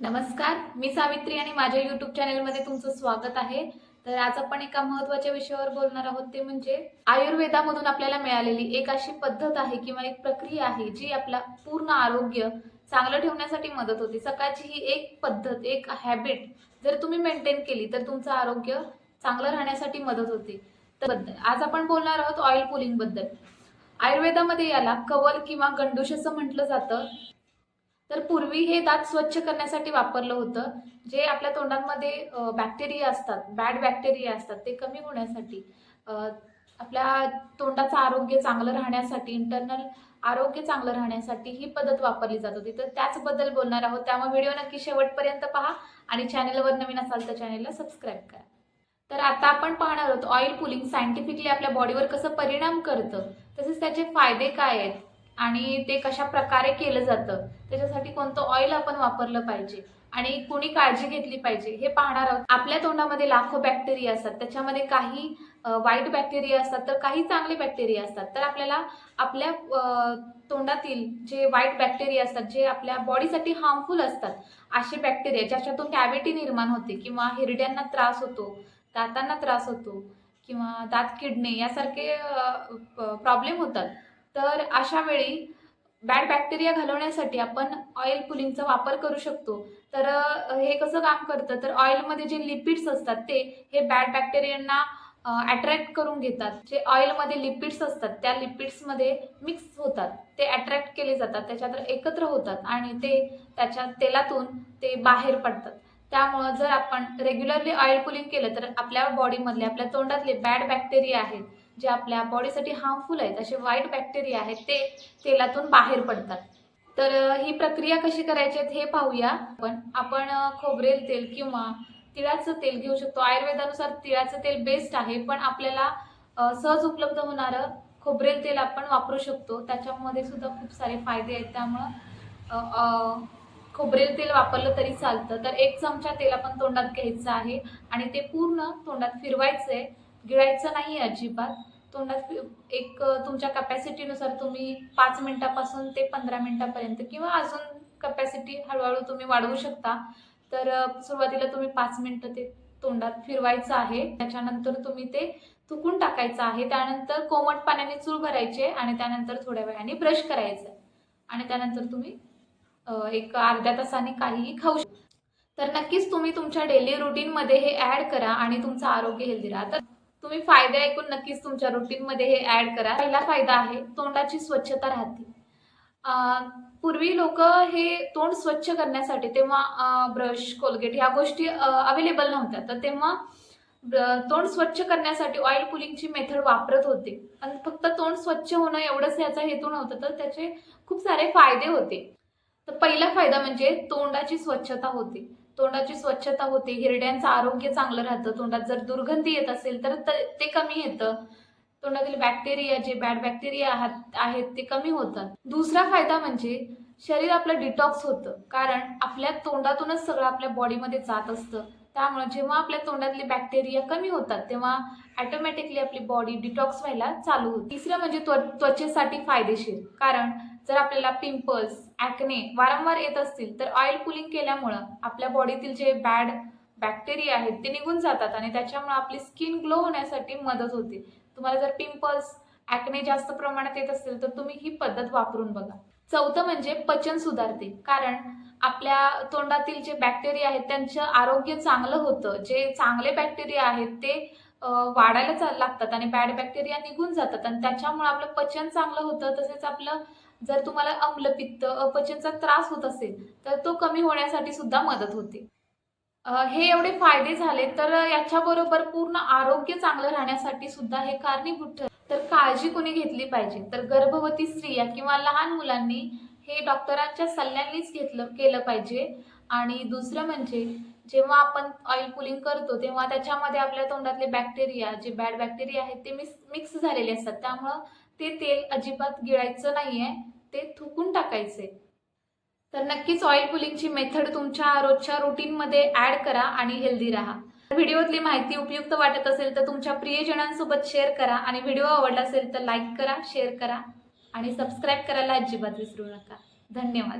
नमस्कार मी सावित्री आणि माझ्या युट्यूब चॅनेलमध्ये तुमचं स्वागत आहे. तर आज आपण एका महत्त्वाच्या विषयावर बोलणार आहोत ते म्हणजे आयुर्वेदामधून आपल्याला मिळालेली एक अशी पद्धत आहे किंवा एक प्रक्रिया आहे जी आपला पूर्ण आरोग्य चांगलं ठेवण्यासाठी मदत होते. सकाळची ही एक पद्धत एक हॅबिट जर तुम्ही मेंटेन केली तर तुमचं आरोग्य चांगलं राहण्यासाठी मदत होते. तर आज आपण बोलणार आहोत ऑइल पुलिंगबद्दल. आयुर्वेदामध्ये याला कवल किंवा गंडूश असं म्हटलं जातं. तर पूर्वी हे दात स्वच्छ करण्यासाठी वापरलं होतं. जे आपल्या तोंडांमध्ये बॅक्टेरिया असतात बॅड बॅक्टेरिया असतात ते कमी होण्यासाठी आपल्या तोंडाचं आरोग्य चांगलं राहण्यासाठी इंटरनल आरोग्य चांगलं राहण्यासाठी ही पद्धत वापरली जात होती. तर त्याचबद्दल बोलणार आहोत. त्यामुळे व्हिडिओ नक्की शेवटपर्यंत पहा आणि चॅनलवर नवीन असाल तर चॅनलला सबस्क्राईब करा. तर आता आपण पाहणार आहोत ऑइल पुलिंग सायंटिफिकली आपल्या बॉडीवर कसं परिणाम करतं तसेच त्याचे फायदे काय आहेत? आणि ते कशा प्रकारे केलं जातं त्याच्यासाठी कोणतं ऑइल आपण वापरलं पाहिजे आणि कुणी काळजी घेतली पाहिजे हे पाहणार आहोत. आपल्या तोंडामध्ये लाखो बॅक्टेरिया असतात त्याच्यामध्ये काही वाईट बॅक्टेरिया असतात तर काही चांगले बॅक्टेरिया असतात. तर आपल्याला आपल्या तोंडातील जे वाईट बॅक्टेरिया असतात जे आपल्या बॉडीसाठी हार्मफुल असतात असे बॅक्टेरिया ज्याच्यातून कॅव्हिटी निर्माण होते किंवा हिरड्यांना त्रास होतो दातांना त्रास होतो किंवा दात किडणे यासारखे प्रॉब्लेम होतात. तर अशा वेळी बॅड बॅक्टेरिया घालवण्यासाठी आपण ऑइल पुलिंगचा वापर करू शकतो. तर हे कसं काम करतं? तर ऑइलमध्ये जे लिपिड्स असतात ते हे बॅड बॅक्टेरियांना अट्रॅक्ट करून घेतात. जे ऑइलमध्ये लिपिड्स असतात त्या लिपिड्समध्ये मिक्स होतात. ते अट्रॅक्ट केले जातात त्याच्यात एकत्र होतात आणि ते त्याच्या तेलातून ते बाहेर पडतात. त्यामुळं जर आपण रेग्युलरली ऑइल पुलिंग केलं तर आपल्या बॉडीमधले आपल्या तोंडातले बॅड बॅक्टेरिया आहेत जे आपल्या बॉडीसाठी हार्मफुल आहेत असे वाईट बॅक्टेरिया आहेत ते तेलातून बाहेर पडतात. तर ही प्रक्रिया कशी करायची हे पाहूया. आपण आपण खोबरेल तेल किंवा तिळाचं तेल घेऊ शकतो. आयुर्वेदानुसार तिळाचं तेल बेस्ट आहे पण आपल्याला सहज उपलब्ध होणारं खोबरेल तेल आपण वापरू शकतो. त्याच्यामध्ये सुद्धा खूप सारे फायदे आहेत. त्यामुळं खोबरेल तेल वापरलं तरी चालतं. तर एक चमचा तेल आपण तोंडात घ्यायचं आहे आणि ते पूर्ण तोंडात फिरवायचं आहे गिळायचं नाही अजिबात. तोंडात एक तुमच्या कपॅसिटीनुसार तुम्ही पाच मिनिटापासून ते पंधरा मिनटापर्यंत किंवा अजून कपॅसिटी हळूहळू तुम्ही वाढवू शकता. तर सुरुवातीला तुम्ही पाच मिनटं ते तोंडात फिरवायचं आहे. त्याच्यानंतर तुम्ही ते तुकून टाकायचं आहे. त्यानंतर कोमट पाण्याने चूळ भरायचे आणि त्यानंतर थोड्या वेळाने ब्रश करायचं. आणि त्यानंतर तुम्ही एक अर्ध्या तासाने काहीही खाऊ शकता तर नक्कीच तुम्ही तुमच्या डेली रुटीनमध्ये हे ॲड करा आणि तुमचं आरोग्य हेल्दी राहा तर तुम्ही फायदे ऐकून नक्कीच तुमच्या रुटीनमध्ये हे ॲड करा. पहिला फायदा आहे तोंडाची स्वच्छता राहते. पूर्वी लोक हे तोंड स्वच्छ करण्यासाठी तेव्हा ब्रश कोलगेट ह्या गोष्टी अवेलेबल नव्हत्या. तर तेव्हा तोंड स्वच्छ करण्यासाठी ऑइल पुलिंगची मेथड वापरत होते. आणि फक्त तोंड स्वच्छ होणं एवढंच याचा हेतू नव्हता. तर त्याचे खूप सारे फायदे होते. तर पहिला फायदा म्हणजे तोंडाची स्वच्छता होते. तोंडाची स्वच्छता होते हिरड्यांचं आरोग्य चांगलं राहतं तोंडात जर दुर्गंधी येत असेल तर त- ते कमी येतं. तोंडातील बॅक्टेरिया जे बॅड बॅक्टेरिया आहेत ते कमी होतात. दुसरा फायदा म्हणजे शरीर आपलं डिटॉक्स होतं. कारण आपल्या तोंडातूनच सगळं आपल्या बॉडीमध्ये जात असतं. त्यामुळे जेव्हा आपल्या तोंडातले बॅक्टेरिया कमी होतात तेव्हा ऑटोमॅटिकली आपली बॉडी डिटॉक्स व्हायला चालू होते. तिसरं म्हणजे त्व- त्वचेसाठी फायदेशीर. कारण जर आपल्याला पिंपल्स ॲक्ने वारंवार येत असतील तर ऑइल पुलिंग केल्यामुळं आपल्या बॉडीतील जे बॅड बॅक्टेरिया आहेत ते निघून जातात आणि त्याच्यामुळे आपली स्किन ग्लो होण्यासाठी मदत होते. तुम्हाला जर पिंपल्स ॲक्ने जास्त प्रमाणात येत असतील तर तुम्ही ही पद्धत वापरून बघा. चौथं म्हणजे पचन सुधारते. कारण आपल्या तोंडातील जे बॅक्टेरिया आहेत त्यांचं आरोग्य चांगलं होतं. जे चांगले बॅक्टेरिया आहेत ते वाढायला लागतात आणि बॅड बॅक्टेरिया निघून जातात. आणि त्याच्यामुळे आपलं पचन चांगलं होतं तसेच आपलं जर तुम्हाला अम्लपित्त अपचनचा त्रास होत असेल तर तो कमी होण्यासाठी सुद्धा मदत होते. हे एवढे फायदे झाले तर याच्याबरोबर पूर्ण आरोग्य चांगलं राहण्यासाठी सुद्धा हे कारणीभूत ठरते तर काळजी कोणी घेतली पाहिजे? तर गर्भवती स्त्रिया किंवा लहान मुलांनी हे डॉक्टरांच्या सल्ल्यांनीच घेतलं केलं पाहिजे. आणि दुसरं म्हणजे जेव्हा आपण ऑइल पुलिंग करतो तेव्हा त्याच्यामध्ये आपल्या तोंडातले बॅक्टेरिया जे बॅड बॅक्टेरिया आहेत ते मिक्स मिक्स झालेले असतात. त्यामुळं ते तेल अजिबात गिळायचं नाही आहे ते थुकून टाकायचे. तर नक्कीच ऑइल पुलिंगची मेथड तुमच्या रोजच्या रुटीनमध्ये ऍड करा आणि हेल्दी राहा. व्हिडिओतली माहिती उपयुक्त वाटत असेल तर तुमच्या प्रियजनांसोबत शेअर करा आणि व्हिडिओ आवडला असेल तर लाईक करा शेअर करा आणि सबस्क्राईब करायला अजिबात विसरू नका. धन्यवाद.